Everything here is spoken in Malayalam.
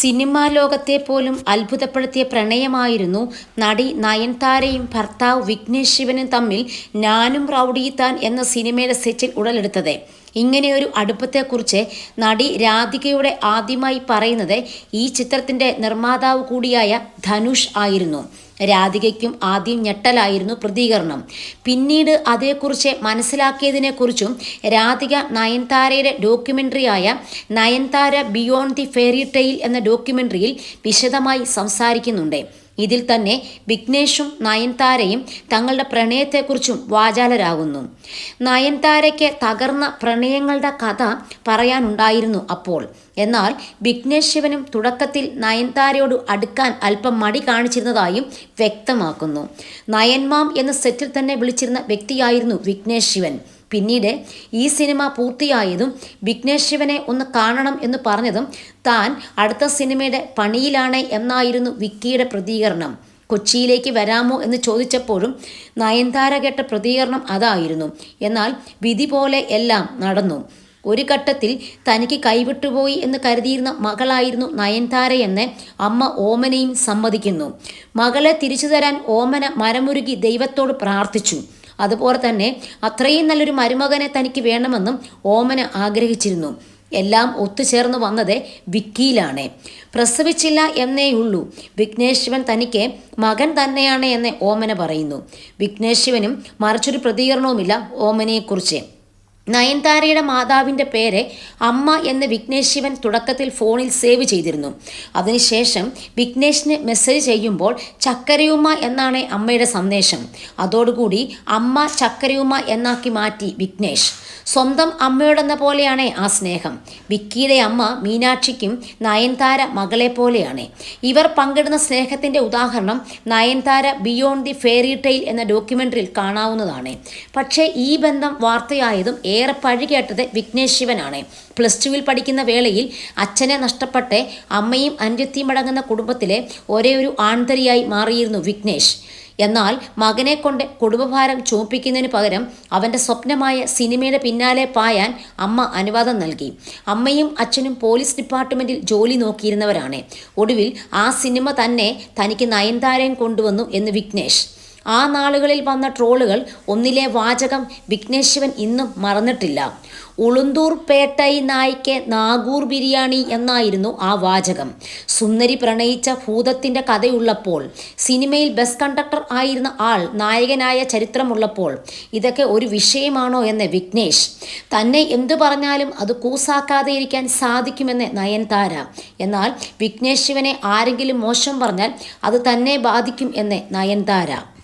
സിനിമാ ലോകത്തെ പോലും അത്ഭുതപ്പെടുത്തിയ പ്രണയമായിരുന്നു നടി നയൻതാരയും ഭർത്താവ് വിഘ്നേഷ് ശിവനും തമ്മിൽ ഞാനും താൻ എന്ന സിനിമയുടെ സെറ്റിൽ ഉടലെടുത്തത്. ഇങ്ങനെയൊരു അടുപ്പത്തെക്കുറിച്ച് നടി രാധികയുടെ ആദ്യമായി പറയുന്നത് ഈ ചിത്രത്തിന്റെ നിർമ്മാതാവ് കൂടിയായ ധനുഷ് ആയിരുന്നു. രാധികയ്ക്കും ആദ്യം ഞെട്ടലായിരുന്നു പ്രതികരണം. പിന്നീട് അതേക്കുറിച്ച് മനസ്സിലാക്കിയതിനെക്കുറിച്ചും രാധിക നയൻതാരയുടെ ഡോക്യുമെന്ററിയായ Nayanthara beyond the fairy tale എന്ന ഡോക്യുമെന്ററിയിൽ വിശദമായി സംസാരിക്കുന്നുണ്ട്. ഇതിൽ തന്നെ വിഘ്നേഷും നയൻതാരയും തങ്ങളുടെ പ്രണയത്തെക്കുറിച്ചും വാചാലരാകുന്നു. നയൻതാരയ്ക്ക് തകർന്ന പ്രണയങ്ങളുടെ കഥ പറയാനുണ്ടായിരുന്നു അപ്പോൾ. എന്നാൽ വിഘ്നേഷ് ശിവനും തുടക്കത്തിൽ നയൻതാരയോട് അടുക്കാൻ അല്പം മടി കാണിച്ചിരുന്നതായും വ്യക്തമാക്കുന്നു. നയൻമാം എന്ന സെറ്റിൽ തന്നെ വിളിച്ചിരുന്ന വ്യക്തിയായിരുന്നു വിഘ്നേഷ് ശിവൻ. പിന്നീട് ഈ സിനിമ പൂർത്തിയായതും വിഘ്നേഷ് ശിവനെ ഒന്ന് കാണണം എന്ന് പറഞ്ഞതും താൻ അടുത്ത സിനിമയുടെ പണിയിലാണ് എന്നായിരുന്നു വിക്കിയുടെ പ്രതികരണം. കൊച്ചിയിലേക്ക് വരാമോ എന്ന് ചോദിച്ചപ്പോഴും നയൻതാര കേട്ട പ്രതികരണം അതായിരുന്നു. എന്നാൽ വിധി പോലെ എല്ലാം നടന്നു. ഒരു ഘട്ടത്തിൽ തനിക്ക് കൈവിട്ടുപോയി എന്ന് കരുതിയിരുന്ന മകളായിരുന്നു നയൻതാരയെന്ന് അമ്മ ഓമനയും സമ്മതിക്കുന്നു. മകളെ തിരിച്ചു തരാൻ ഓമന മരമുരുകി ദൈവത്തോട് പ്രാർത്ഥിച്ചു. അതുപോലെ തന്നെ അത്രയും നല്ലൊരു മരുമകനെ തനിക്ക് വേണമെന്നും ഓമന ആഗ്രഹിച്ചിരുന്നു. എല്ലാം ഒത്തുചേർന്ന് വന്നത് വിക്കിയിലാണ്. പ്രസവിച്ചില്ല എന്നേയുള്ളൂ വിഘ്നേശ്വൻ ശിവൻ തനിക്ക് മകൻ തന്നെയാണ് എന്ന് ഓമന പറയുന്നു. വിഘ്നേശ്വനും ശിവനും മറിച്ചൊരു പ്രതികരണവുമില്ല ഓമനയെക്കുറിച്ച്. നയൻതാരയുടെ മാതാവിന്റെ പേര് അമ്മ എന്ന് വിഘ്നേഷ് ശിവൻ തുടക്കത്തിൽ ഫോണിൽ സേവ് ചെയ്തിരുന്നു. അതിനുശേഷം വിഘ്നേഷിന് മെസ്സേജ് ചെയ്യുമ്പോൾ ചക്കരയുമ്മ എന്നാണ് അമ്മയുടെ സന്ദേശം. അതോടുകൂടി അമ്മ ചക്കരയുമ്മ എന്നാക്കി മാറ്റി വിഘ്നേഷ് സ്വന്തം അമ്മയോടെന്ന പോലെയാണ് ആ സ്നേഹം. വിക്കിയുടെ അമ്മ മീനാക്ഷിക്കും നയൻതാര മകളെ പോലെയാണ്. ഇവർ പങ്കിടുന്ന സ്നേഹത്തിന്റെ ഉദാഹരണം Nayanthara beyond the fairy tale എന്ന ഡോക്യുമെന്ററിയിൽ കാണാവുന്നതാണ്. പക്ഷേ ഈ ബന്ധം വാർത്തയായതും ഏറെ പഴികേട്ടത് വിഘ്നേഷ് ശിവനാണ്. പ്ലസ് ടുവിൽ പഠിക്കുന്ന വേളയിൽ അച്ഛനെ നഷ്ടപ്പെട്ട് അമ്മയും അന്ത്യത്തിയും അടങ്ങുന്ന കുടുംബത്തിലെ ഒരേ ഒരു ആൺതരിയായി മാറിയിരുന്നു വിഘ്നേഷ്. എന്നാൽ മകനെ കൊണ്ട് കുടുംബഭാരം ചുമപ്പിക്കുന്നതിന് പകരം അവന്റെ സ്വപ്നമായ സിനിമയുടെ പിന്നാലെ പായാൻ അമ്മ അനുവാദം നൽകി. അമ്മയും അച്ഛനും പോലീസ് ഡിപ്പാർട്ട്മെന്റിൽ ജോലി നോക്കിയിരുന്നവരാണ്. ഒടുവിൽ ആ സിനിമ തന്നെ തനിക്ക് നയൻതാരയും കൊണ്ടുവന്നു എന്ന് വിഘ്നേഷ്. ആ നാളുകളിൽ വന്ന ട്രോളുകൾ ഒന്നിലെ വാചകം വിഘ്നേശ്വൻ ശിവൻ ഇന്നും മറന്നിട്ടില്ല. ഉളുന്തൂർ പേട്ടൈ നായ്ക്ക് നാഗൂർ ബിരിയാണി എന്നായിരുന്നു ആ വാചകം. സുന്ദരി പ്രണയിച്ച ഭൂതത്തിന്റെ കഥയുള്ളപ്പോൾ സിനിമയിൽ ബസ് കണ്ടക്ടർ ആയിരുന്ന ആൾ നായകനായ ചരിത്രമുള്ളപ്പോൾ ഇതൊക്കെ ഒരു വിഷയമാണോ എന്ന് വിഘ്നേഷ് തന്നെ എന്തു പറഞ്ഞാലും അത് കൂസാക്കാതെ ഇരിക്കാൻ സാധിക്കുമെന്ന് നയൻതാര എന്നാൽ വിഘ്നേഷ് ശിവനെ ആരെങ്കിലും മോശം പറഞ്ഞാൽ അത് തന്നെ ബാധിക്കും എന്ന് നയൻതാര